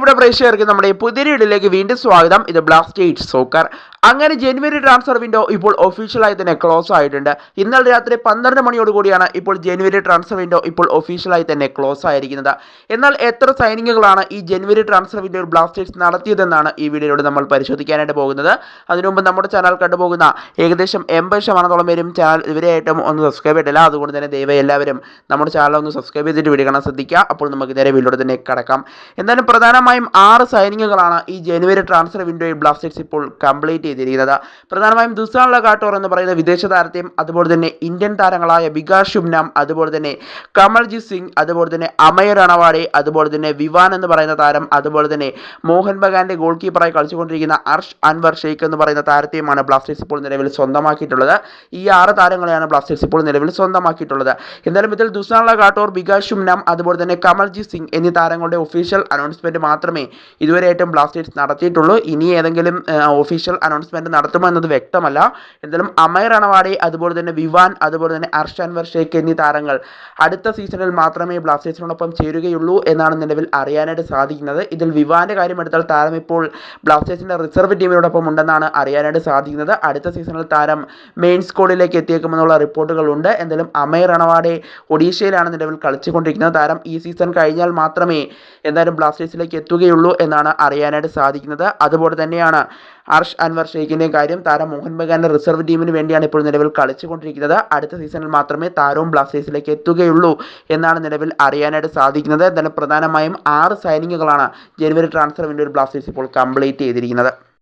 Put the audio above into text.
പ്രിയപ്പെട്ട പ്രേക്ഷകർക്ക് നമ്മുടെ പുതിയ വീഡിയോയിലേക്ക് വീണ്ടും സ്വാഗതം. ഇത് ബ്ലാസ്റ്റേറ്റ് സോക്കർ അങ്ങനെ ജനുവരി ട്രാൻസ്ഫർ വിൻഡോ ഇപ്പോൾ ഒഫീഷ്യലായി തന്നെ ക്ലോസ് ആയിട്ടുണ്ട്. ഇന്നലെ രാത്രി പന്ത്രണ്ട് മണിയോടുകൂടിയാണ് ഇപ്പോൾ ജനുവരി ട്രാൻസ്ഫർ വിൻഡോ ഇപ്പോൾ ഒഫീഷ്യലായി തന്നെ ക്ലോസ് ആയിരിക്കുന്നത്. എന്നാൽ എത്ര സൈനിങ്ങുകളാണ് ഈ ജനുവരി ട്രാൻസ്ഫർ വിൻഡോയിൽ ബ്ലാസ്റ്റേഴ്സ് നടത്തിയതെന്നാണ് ഈ വീഡിയോയിലൂടെ നമ്മൾ പരിശോധിക്കാനായിട്ട് പോകുന്നത്. അതിനുമുമ്പ് നമ്മുടെ ചാനൽ കണ്ടുപോകുന്ന ഏകദേശം എൺപത് ശതമാനത്തോളം പേരും ചാനൽ ഇവരെയായിട്ടും ഒന്ന് സബ്സ്ക്രൈബ് ചെയ്തിട്ടില്ല. അതുകൊണ്ട് തന്നെ ദയവായി എല്ലാവരും നമ്മുടെ ചാനൽ ഒന്ന് സബ്സ്ക്രൈബ് ചെയ്തിട്ട് വീഡിയോ കാണാൻ ശ്രദ്ധിക്കുക. അപ്പോൾ നമുക്ക് നേരെ വീഡിയോ തന്നെ കടക്കാം. എന്തായാലും പ്രധാനമായും ആറ് സൈനിങ്ങുകളാണ് ഈ ജനുവരി ട്രാൻസ്ഫർ വിൻഡോയിൽ ബ്ലാസ്റ്റേഴ്സ് ഇപ്പോൾ കംപ്ലീറ്റ് ചെയ്തിരിക്കുന്നത്. പ്രധാനമായും ദുസാനുള്ള കാട്ടോർ എന്ന് പറയുന്ന വിദേശ താരത്തെയും അതുപോലെ തന്നെ ഇന്ത്യൻ താരങ്ങളായ വികാസ് ശുഭ്നം അതുപോലെ തന്നെ കമൽജിത് സിംഗ് അതുപോലെ തന്നെ അമയ അണവാഡെ അതുപോലെ തന്നെ വിവാൻ എന്ന് പറയുന്ന താരം അതുപോലെ തന്നെ മോഹൻ ബഗാന്റെ ഗോൾ കീപ്പറായി കളിച്ചുകൊണ്ടിരിക്കുന്ന അർഷ് അൻവർ ഷെയ്ഖ് എന്ന് പറയുന്ന താരത്തെയുമാണ് ബ്ലാസ്റ്റേഴ്സ് ഇപ്പോൾ നിലവിൽ സ്വന്തമാക്കിയിട്ടുള്ളത്. ഈ ആറ് താരങ്ങളെയാണ് ബ്ലാസ്റ്റേഴ്സ് ഇപ്പോൾ നിലവിൽ സ്വന്തമാക്കിയിട്ടുള്ളത്. എന്തായാലും ഇതിൽ ദുസാനുള്ള കാട്ടോർ വികാസ് ശുഭ്നം അതുപോലെ തന്നെ കമൽജിത് സിംഗ് എന്നീ താരങ്ങളുടെ ഒഫീഷ്യൽ അനൗൺസ്മെന്റ് മാത്രമേ ഇതുവരെയായിട്ടും ബ്ലാസ്റ്റേഴ്സ് നടത്തിയിട്ടുള്ളൂ. ഇനി ഏതെങ്കിലും ഒഫീഷ്യൽ അനൗൺസ്മെന്റ് നടത്തുമോ എന്നത് വ്യക്തമല്ല. എന്തായാലും അമയർ അണവാടി അതുപോലെ തന്നെ വിവാൻ അതുപോലെ തന്നെ അർഷാൻ അൻവർ ഷേഖ് എന്നീ താരങ്ങൾ അടുത്ത സീസണിൽ മാത്രമേ ബ്ലാസ്റ്റേഴ്സിനോടൊപ്പം ചേരുകയുള്ളൂ എന്നാണ് നിലവിൽ അറിയാനായിട്ട് സാധിക്കുന്നത്. ഇതിൽ വിവാന്റെ കാര്യം എടുത്താൽ താരം ഇപ്പോൾ ബ്ലാസ്റ്റേഴ്സിന്റെ റിസർവ് ടീമിനോടൊപ്പം ഉണ്ടെന്നാണ് അറിയാനായിട്ട് സാധിക്കുന്നത്. അടുത്ത സീസണിൽ താരം മെയിൻ സ്കോഡിലേക്ക് എത്തിയേക്കുമെന്നുള്ള റിപ്പോർട്ടുകളുണ്ട്. എന്തായാലും അമയർ അണവാടെ ഒഡീഷയിലാണ് നിലവിൽ കളിച്ചുകൊണ്ടിരിക്കുന്നത്. താരം ഈ സീസൺ കഴിഞ്ഞാൽ മാത്രമേ എന്തായാലും ബ്ലാസ്റ്റേഴ്സിലേക്ക് എത്തുകയുള്ളൂ എന്നാണ് അറിയാനായിട്ട് സാധിക്കുന്നത്. അതുപോലെ തന്നെയാണ് അർഷ് അൻവർ ഷെയ്ഖിന്റെയും കാര്യം താരം മോഹൻ ബഗാന്റെ റിസർവ് ടീമിന് വേണ്ടിയാണ് ഇപ്പോൾ നിലവിൽ കളിച്ചുകൊണ്ടിരിക്കുന്നത്. അടുത്ത സീസണിൽ മാത്രമേ താരവും ബ്ലാസ്റ്റേഴ്സിലേക്ക് എത്തുകയുള്ളൂ എന്നാണ് നിലവിൽ അറിയാനായിട്ട് സാധിക്കുന്നത്. എന്തായാലും പ്രധാനമായും ആറ് സൈനിങ്ങുകളാണ് ജനുവരി ട്രാൻസ്ഫർ വിൻഡോയിൽ ബ്ലാസ്റ്റേഴ്സ് ഇപ്പോൾ കംപ്ലീറ്റ് ചെയ്തിരിക്കുന്നത്.